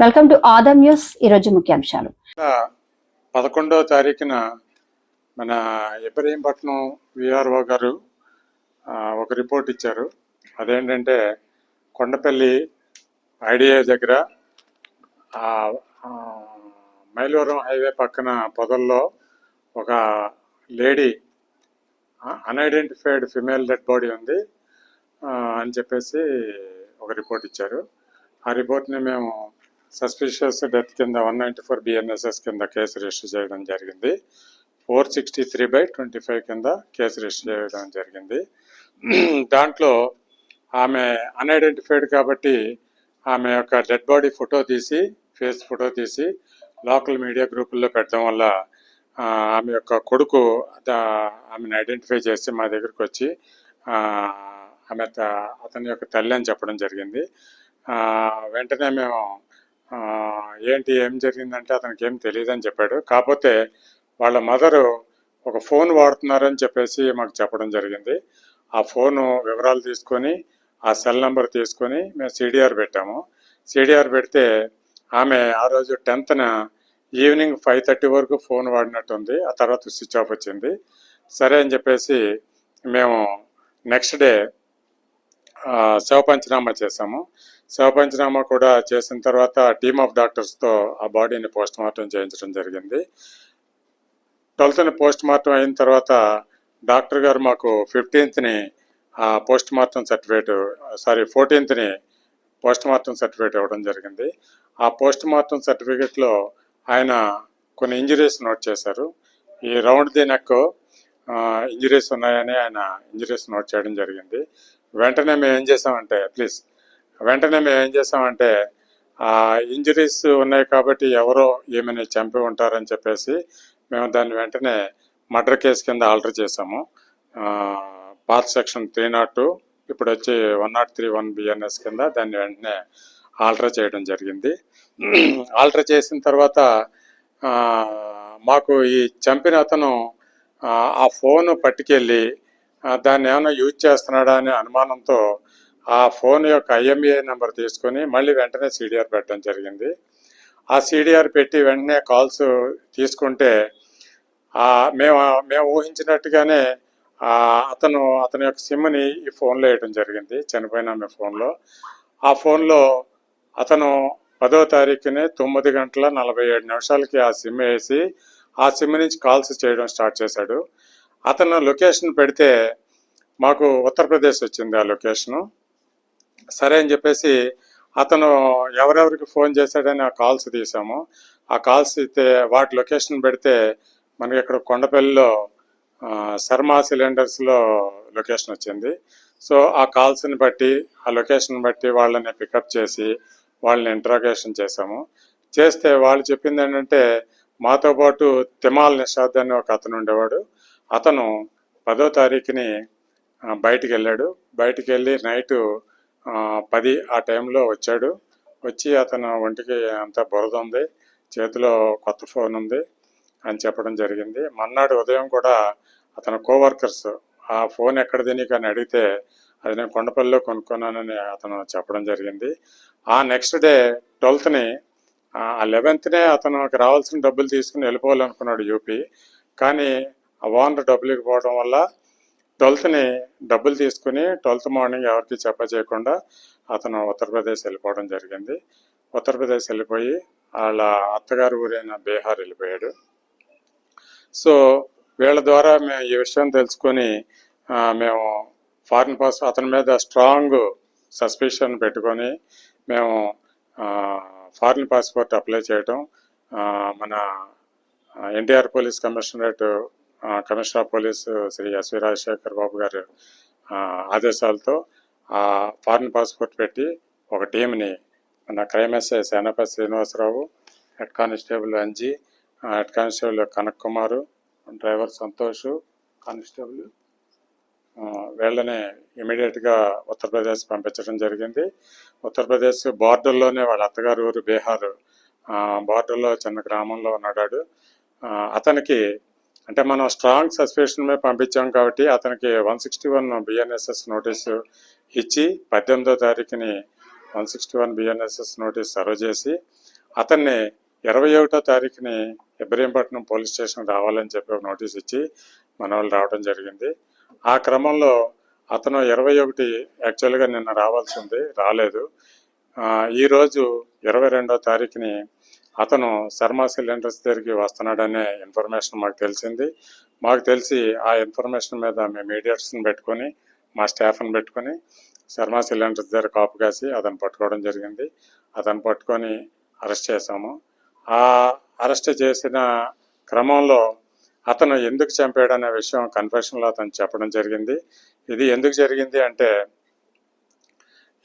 Welcome to Adam news ఈరోజు ముఖ్యాంశాలు. పదకొండో తారీఖున మన ఇబ్రహీంపట్నం విఆర్ఓ గారు ఒక రిపోర్ట్ ఇచ్చారు. అదేంటంటే కొండపల్లి ఐడిఏ దగ్గర మైలవరం హైవే పక్కన పొదల్లో ఒక lady unidentified female dead body ఉంది అని చెప్పేసి ఒక రిపోర్ట్ ఇచ్చారు. ఆ రిపోర్ట్ని మేము సస్పిషియస్ డెత్ కింద వన్ నైంటీ ఫోర్ బిఎన్ఎస్ఎస్ కింద కేసు రిజిస్టర్ చేయడం జరిగింది. Four sixty three by twenty five కింద కేసు రిజిస్టర్ చేయడం జరిగింది. దాంట్లో ఆమె అన్ఐడెంటిఫైడ్ కాబట్టి ఆమె యొక్క డెడ్ బాడీ ఫోటో తీసి ఫేస్ ఫోటో తీసి లోకల్ మీడియా గ్రూపుల్లో పెట్టడం వల్ల ఆమె యొక్క కొడుకు ఆమెను ఐడెంటిఫై చేసి మా దగ్గరికి వచ్చి ఆమె త- అతని యొక్క తల్లి అని చెప్పడం జరిగింది. వెంటనే మేము ఏంటి ఏం జరిగిందంటే అతనికి ఏం తెలియదని చెప్పాడు. కాకపోతే వాళ్ళ మదరు ఒక ఫోన్ వాడుతున్నారని చెప్పేసి మాకు చెప్పడం జరిగింది. ఆ ఫోను వివరాలు తీసుకొని ఆ సెల్ నెంబర్ తీసుకొని మేము సిడిఆర్ పెట్టాము. సిడిఆర్ పెడితే ఆమె ఆ రోజు టెన్త్న ఈవినింగ్ ఫైవ్ థర్టీ వరకు ఫోన్ వాడినట్టుంది ఆ తర్వాత స్విచ్ ఆఫ్ వచ్చింది. సరే అని చెప్పేసి మేము నెక్స్ట్ డే శవ పంచనామా చేసాము శవపంచనామా కూడా చేసిన తర్వాత టీమ్ ఆఫ్ డాక్టర్స్తో ఆ బాడీని పోస్ట్ మార్టం చేయించడం జరిగింది. ట్వెల్త్ని పోస్ట్ మార్టం అయిన తర్వాత డాక్టర్ గారు మాకు ఫిఫ్టీన్త్ని ఆ పోస్ట్ మార్టం సర్టిఫికేట్ సారీ ఫోర్టీన్త్ని పోస్ట్ మార్టం సర్టిఫికేట్ ఇవ్వడం జరిగింది. ఆ పోస్ట్ మార్టం సర్టిఫికేట్లో ఆయన కొన్ని ఇంజరీస్ నోట్ చేశారు. ఈ రౌండ్ ది నెక్ ఇంజరీస్ ఉన్నాయని ఆయన ఇంజరీస్ నోట్ చేయడం జరిగింది. వెంటనే మేము ఏం చేసామంటే ప్లీజ్ వెంటనే మేము ఏం చేసామంటే ఆ ఇంజరీస్ ఉన్నాయి కాబట్టి ఎవరో ఏమైనా చంపి ఉంటారని చెప్పేసి మేము దాన్ని వెంటనే మర్డర్ కేసు కింద ఆల్టర్ చేసాము. పాత సెక్షన్ త్రీ నాట్ టూ ఇప్పుడు వచ్చి one naught three one BNS కింద దాన్ని వెంటనే ఆల్టర్ చేయడం జరిగింది. ఆల్టర్ చేసిన తర్వాత మాకు ఈ చంపిన అతను ఆ, ఫోన్ పట్టుకెళ్ళి దాన్ని ఏమైనా యూజ్ చేస్తున్నాడా అనే అనుమానంతో ఆ ఫోన్ యొక్క ఐఎంఏ నెంబర్ తీసుకొని మళ్ళీ వెంటనే సిడిఆర్ పెట్టడం జరిగింది. ఆ సిడిఆర్ పెట్టి వెంటనే కాల్స్ తీసుకుంటే మేము మేము ఊహించినట్టుగానే అతను అతని యొక్క సిమ్ని ఈ ఫోన్లో వేయడం జరిగింది చనిపోయిన ఆమె ఫోన్లో. ఆ ఫోన్లో అతను పదో తారీఖునే తొమ్మిది గంటల నలభై ఏడు నిమిషాలకి ఆ సిమ్ వేసి ఆ సిమ్ నుంచి కాల్స్ చేయడం స్టార్ట్ చేశాడు. అతను లొకేషన్ పెడితే మాకు ఉత్తరప్రదేశ్ వచ్చింది ఆ లొకేషను. సరే అని చెప్పేసి అతను ఎవరెవరికి ఫోన్ చేశాడని ఆ కాల్స్ తీసాము. ఆ కాల్స్ అయితే వాటి లొకేషన్ పెడితే మనకి ఇక్కడ కొండపల్లిలో శర్మ సిలిండర్స్లో లొకేషన్ వచ్చింది. సో ఆ కాల్స్ని బట్టి ఆ లొకేషన్ బట్టి వాళ్ళని పికప్ చేసి వాళ్ళని ఇంట్రాగేషన్ చేసాము చేస్తే వాళ్ళు చెప్పింది ఏంటంటే మాతో పాటు తిమాల్ నిషాద్ అని ఒక అతను ఉండేవాడు. అతను పదో తారీఖుని బయటికి వెళ్ళాడు. బయటికి వెళ్ళి నైటు పది ఆ టైంలో వచ్చాడు. వచ్చి అతను ఒంటికి అంతా బురద ఉంది చేతిలో కొత్త ఫోన్ ఉంది అని చెప్పడం జరిగింది. మన్నాడు ఉదయం కూడా అతని కోవర్కర్స్ ఆ ఫోన్ ఎక్కడ తిని అని అడిగితే అది నేను కొండపల్లిలో కొనుక్కున్నానని అతను చెప్పడం జరిగింది. ఆ నెక్స్ట్ డే ట్వెల్త్ని ఆ లెవెన్త్నే అతనికి రావాల్సిన డబ్బులు తీసుకుని వెళ్ళిపోవాలనుకున్నాడు యూపీ. కానీ ఆ ఓనర్ డబ్బులు ఇవ్వకపోవడం వల్ల ట్వెల్త్ని డబ్బులు తీసుకుని ట్వెల్త్ మార్నింగ్ ఎవరికి చెప్ప చేయకుండా అతను ఉత్తరప్రదేశ్ వెళ్ళిపోవడం జరిగింది. ఉత్తరప్రదేశ్ వెళ్ళిపోయి వాళ్ళ అత్తగారు ఊరైన బీహార్ వెళ్ళిపోయాడు. సో వీళ్ళ ద్వారా మేము ఈ విషయం తెలుసుకొని మేము ఫారిన్ పాస్ అతని మీద స్ట్రాంగ్ సస్పెషన్ పెట్టుకొని మేము ఫారిన్ పాస్పోర్ట్ అప్లై చేయటం మన NTR police commissionerate commissioner police Shri SV Rajasekhar Babu గారు ఆదేశాలతో ఆ ఫారిన్ పాస్పోర్ట్ పెట్టి ఒక టీంని మన crime SI Senapathi Srinivasarao head constable Anji head constable Kanak Kumar driver Santosh constable వీళ్ళని ఇమీడియట్గా ఉత్తరప్రదేశ్ పంపించడం జరిగింది. ఉత్తరప్రదేశ్ బార్డర్లోనే వాళ్ళ అత్తగారు ఊరు బీహార్ బార్డర్లో చిన్న గ్రామంలో ఉన్నాడు. అతనికి అంటే మనం స్ట్రాంగ్ సస్పెషన్ మీద పంపించాం కాబట్టి అతనికి one sixty one BNSS notice ఇచ్చి పద్దెనిమిదో తారీఖుని one sixty one BNSS notice serve చేసి అతన్ని ఇరవై ఒకటో తారీఖుని ఇబ్రహీంపట్నం పోలీస్ స్టేషన్ రావాలని చెప్పి ఒక నోటీస్ ఇచ్చి మన వాళ్ళు రావడం జరిగింది. ఆ క్రమంలో అతను ఇరవై ఒకటి యాక్చువల్గా నిన్న రావాల్సి ఉంది రాలేదు. ఈరోజు ఇరవై రెండో తారీఖుని అతను శర్మ సిలిండర్స్ దగ్గరికి వస్తున్నాడనే ఇన్ఫర్మేషన్ మాకు తెలిసింది. మాకు తెలిసి ఆ ఇన్ఫర్మేషన్ మీద మేము మీడియట్స్ని పెట్టుకొని మా స్టాఫ్ని పెట్టుకొని శర్మ సిలిండర్స్ దగ్గర కాపు కాసి అతను పట్టుకోవడం జరిగింది. అతను పట్టుకొని అరెస్ట్ చేశాము. ఆ అరెస్ట్ చేసిన క్రమంలో అతను ఎందుకు చంపాడనే విషయం కన్ఫెషన్లో అతను చెప్పడం జరిగింది. ఇది ఎందుకు జరిగింది అంటే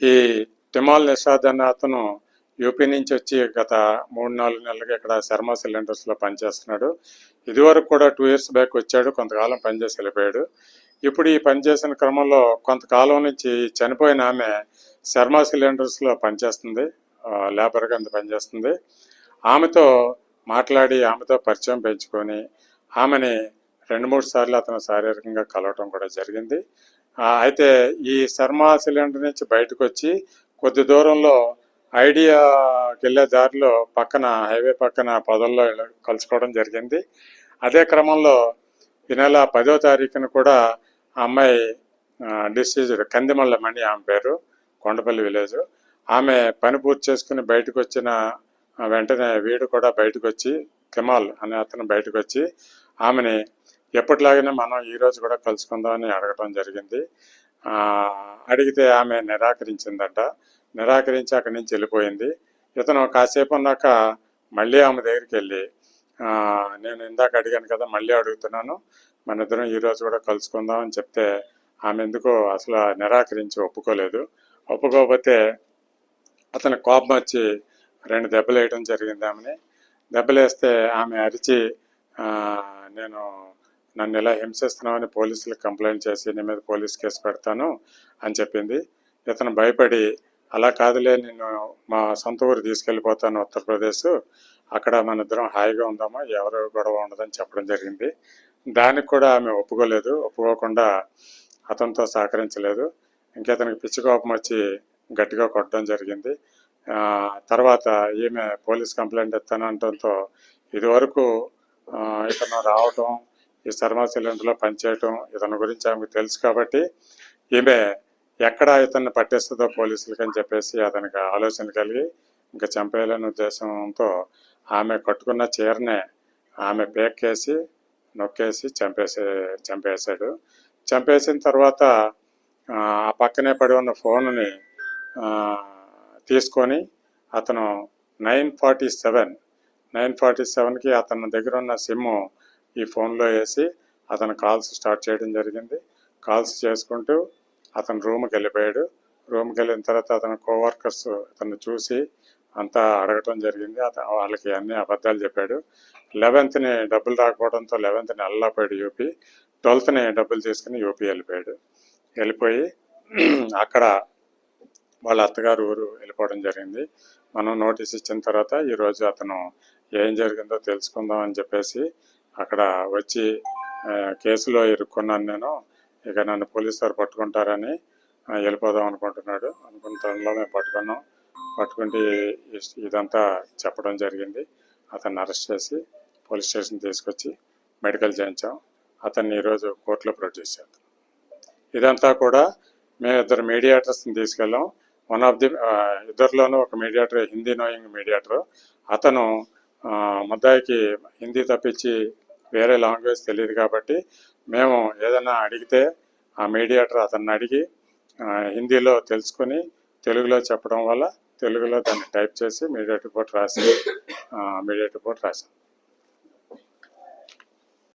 ఈ తిమాల్ నిషాద్ అన్న అతను యూపీ నుంచి వచ్చి గత మూడు నాలుగు నెలలుగా ఇక్కడ శర్మ సిలిండర్స్లో పనిచేస్తున్నాడు. ఇదివరకు కూడా టూ ఇయర్స్ బ్యాక్ వచ్చాడు కొంతకాలం పనిచేసి వెళ్ళిపోయాడు. ఇప్పుడు ఈ పనిచేసిన క్రమంలో కొంతకాలం నుంచి చనిపోయిన ఆమె శర్మ సిలిండర్స్లో పనిచేస్తుంది లేబర్గా అంత పనిచేస్తుంది. ఆమెతో మాట్లాడి ఆమెతో పరిచయం పెంచుకొని ఆమెని రెండు మూడు సార్లు అతను శారీరకంగా కలవటం కూడా జరిగింది. అయితే ఈ శర్మ సిలిండర్ నుంచి బయటకు వచ్చి కొద్ది దూరంలో ఐడియాకి వెళ్ళే దారిలో పక్కన హైవే పక్కన పొదల్లో కలుసుకోవడం జరిగింది. అదే క్రమంలో ఈ నెల పదో తారీఖున కూడా ఆ అమ్మాయి డిసీజ్డ్ కందిమల్ల మణి ఆమె పేరు కొండపల్లి విలేజ్. ఆమె పని పూర్తి చేసుకుని బయటకు వచ్చిన వెంటనే వీడు కూడా బయటకు వచ్చి కెమాల్ అనే అతను బయటకు వచ్చి ఆమెని ఎప్పటిలాగానే మనం ఈరోజు కూడా కలుసుకుందామని అడగటం జరిగింది. అడిగితే ఆమె నిరాకరించిందట. నిరాకరించి అక్కడి నుంచి వెళ్ళిపోయింది. ఇతను కాసేపు ఉన్నాక మళ్ళీ ఆమె దగ్గరికి వెళ్ళి నేను ఇందాక అడిగాను కదా మళ్ళీ అడుగుతున్నాను. మన ఇద్దరం ఈరోజు కూడా కలుసుకుందాం అని చెప్తే ఆమె ఎందుకో అసలు నిరాకరించి ఒప్పుకోలేదు. ఒప్పుకోకపోతే అతని కోపం వచ్చి రెండు దెబ్బలు వేయడం జరిగింది ఆమెని. దెబ్బలేస్తే ఆమె అరిచి నేను నన్ను ఇలా హింసిస్తున్నామని పోలీసులకు కంప్లైంట్ చేసి నీ మీద పోలీస్ కేసు పెడతాను అని చెప్పింది. ఇతను భయపడి అలా కాదులే నేను మా సొంత ఊరు తీసుకెళ్ళిపోతాను ఉత్తరప్రదేశ్. అక్కడ మన ఇద్దరం హాయిగా ఉందామా? ఎవరు గొడవ ఉండదని చెప్పడం జరిగింది. దానికి కూడా ఆమె ఒప్పుకోలేదు. ఒప్పుకోకుండా అతనితో సహకరించలేదు. ఇంకేతనికి పిచ్చి కోపం వచ్చి గట్టిగా కొట్టడం జరిగింది. తర్వాత ఈమె పోలీస్ కంప్లైంట్ ఇస్తానంటంతో ఇదివరకు ఇతను రావటం ఈ శర్మ సిలిండర్లో పనిచేయటం ఇతని గురించి ఆమెకు తెలుసు కాబట్టి ఈమె ఎక్కడ ఇతన్ని పట్టేస్తుందో పోలీసులకి అని చెప్పేసి అతనికి ఆలోచన కలిగి ఇంకా చంపేయాలనే ఉద్దేశంతో ఆమె కట్టుకున్న చీరనే ఆమె పేక్కేసి నొక్కేసి చంపేసే చంపేశాడు. చంపేసిన తర్వాత ఆ పక్కనే పడి ఉన్న ఫోన్ని తీసుకొని అతను nine forty seven nine forty సెవెన్కి అతని దగ్గర ఉన్న సిమ్ము ఈ ఫోన్లో వేసి అతను కాల్స్ స్టార్ట్ చేయడం జరిగింది. కాల్స్ చేసుకుంటూ అతను రూమ్కి వెళ్ళిపోయాడు. రూమ్కి వెళ్ళిన తర్వాత అతను కోవర్కర్స్ అతను చూసి అంతా అడగటం జరిగింది. అతను వాళ్ళకి అన్ని అబద్ధాలు చెప్పాడు. లెవెన్త్ని డబ్బులు రాకపోవడంతో లెవెన్త్ని అల్లాపోయాడు యూపీ. ట్వెల్త్ని డబ్బులు తీసుకుని యూపీ వెళ్ళిపోయాడు. వెళ్ళిపోయి అక్కడ వాళ్ళ అత్తగారు ఊరు వెళ్ళిపోవడం జరిగింది. మనం నోటీస్ ఇచ్చిన తర్వాత ఈరోజు అతను ఏం జరిగిందో తెలుసుకుందాం అని చెప్పేసి అక్కడ వచ్చి కేసులో ఇరుక్కున్నాను నేను. ఇక నన్ను పోలీసు వారు పట్టుకుంటారని వెళ్ళిపోదాం అనుకుంటున్నాడు. అనుకున్న తనలో మేము పట్టుకున్నాం. పట్టుకుంటే ఇదంతా చెప్పడం జరిగింది. అతన్ని అరెస్ట్ చేసి పోలీస్ స్టేషన్ తీసుకొచ్చి మెడికల్ చేయించాం. అతన్ని ఈరోజు కోర్టులో ప్రొడ్యూస్ చేద్దాం. ఇదంతా కూడా మేము ఇద్దరు మీడియేటర్స్ని తీసుకెళ్ళాం. వన్ ఆఫ్ ది ఇద్దరిలోనూ ఒక మీడియేటర్ హిందీ నోయింగ్ మీడియేటర్. అతను ముద్దాయికి హిందీ తప్పించి వేరే లాంగ్వేజ్ తెలియదు కాబట్టి మేము ఏదైనా అడిగితే ఆ మీడియేటర్ అతన్ని అడిగి హిందీలో తెలుసుకొని తెలుగులో చెప్పడం వల్ల తెలుగులో దాన్ని టైప్ చేసి మీడియేటర్ రిపోర్ట్ రాసి మీడియేట్ రిపోర్ట్ రాసాం